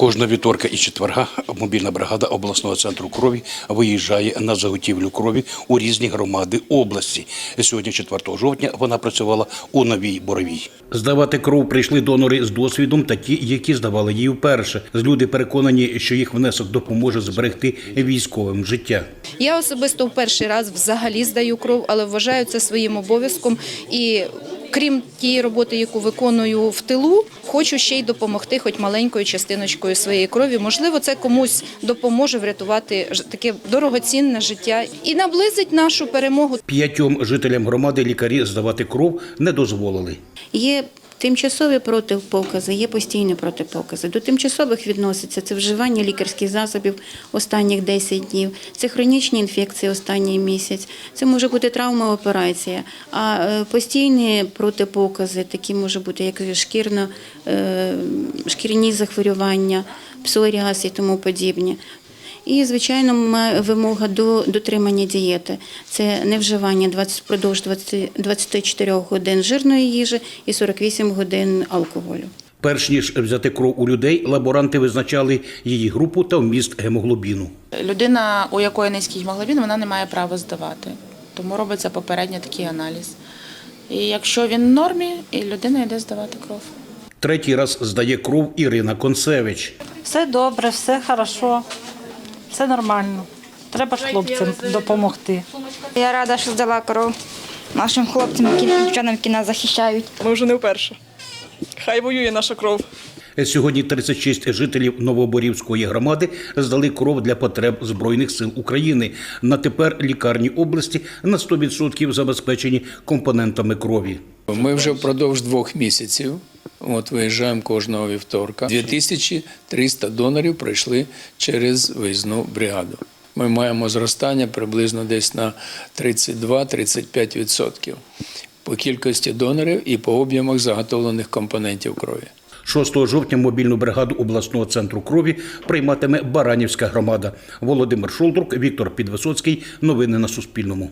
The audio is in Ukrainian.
Кожного вівторка і четверга мобільна бригада обласного центру крові виїжджає на заготівлю крові у різні громади області. Сьогодні, 4 жовтня, вона працювала у Новій Боровій. Здавати кров прийшли донори з досвідом та ті, які здавали її вперше. Люди переконані, що їх внесок допоможе зберегти військовим життя. Я особисто в перший раз взагалі здаю кров, але вважаю це своїм обов'язком і. Крім тієї роботи, яку виконую в тилу, хочу ще й допомогти, хоч маленькою частиночкою своєї крові. Можливо, це комусь допоможе врятувати таке дорогоцінне життя і наблизить нашу перемогу. П'ятьом жителям громади лікарі здавати кров не дозволили. Є тимчасові протипокази, є постійні протипокази. До тимчасових відноситься це вживання лікарських засобів останніх 10 днів, це хронічні інфекції останній місяць, це може бути травма операція. А е, постійні протипокази, такі може бути як шкірно, е, шкірні захворювання, псоріаз і тому подібні. І, звичайно, вимога до дотримання дієти. Це не вживання 20, впродовж 20, 24 годин жирної їжі і 48 годин алкоголю. Перш ніж взяти кров у людей, лаборанти визначали її групу та вміст гемоглобіну. Людина, у якої низький гемоглобін, вона не має права здавати. Тому робиться попередньо такий аналіз. І якщо він в нормі, і людина йде здавати кров. Третій раз здає кров Ірина Концевич. Все добре, все хорошо, все нормально. Треба ж хлопцям допомогти. Я рада, що здала кров нашим хлопцям, які дівчатам, які нас захищають. Ми вже не вперше. Хай воює наша кров. Сьогодні 36 жителів Новоборівської громади здали кров для потреб Збройних сил України. На тепер лікарні області на 100% забезпечені компонентами крові. Ми вже впродовж двох місяців от виїжджаємо кожного вівторка. 2300 донорів пройшли через виїзну бригаду. Ми маємо зростання приблизно десь на 32-35% по кількості донорів і по об'ємах заготовлених компонентів крові. 6 жовтня мобільну бригаду обласного центру крові прийматиме Баранівська громада. Володимир Шолдрук, Віктор Підвисоцький. Новини на Суспільному.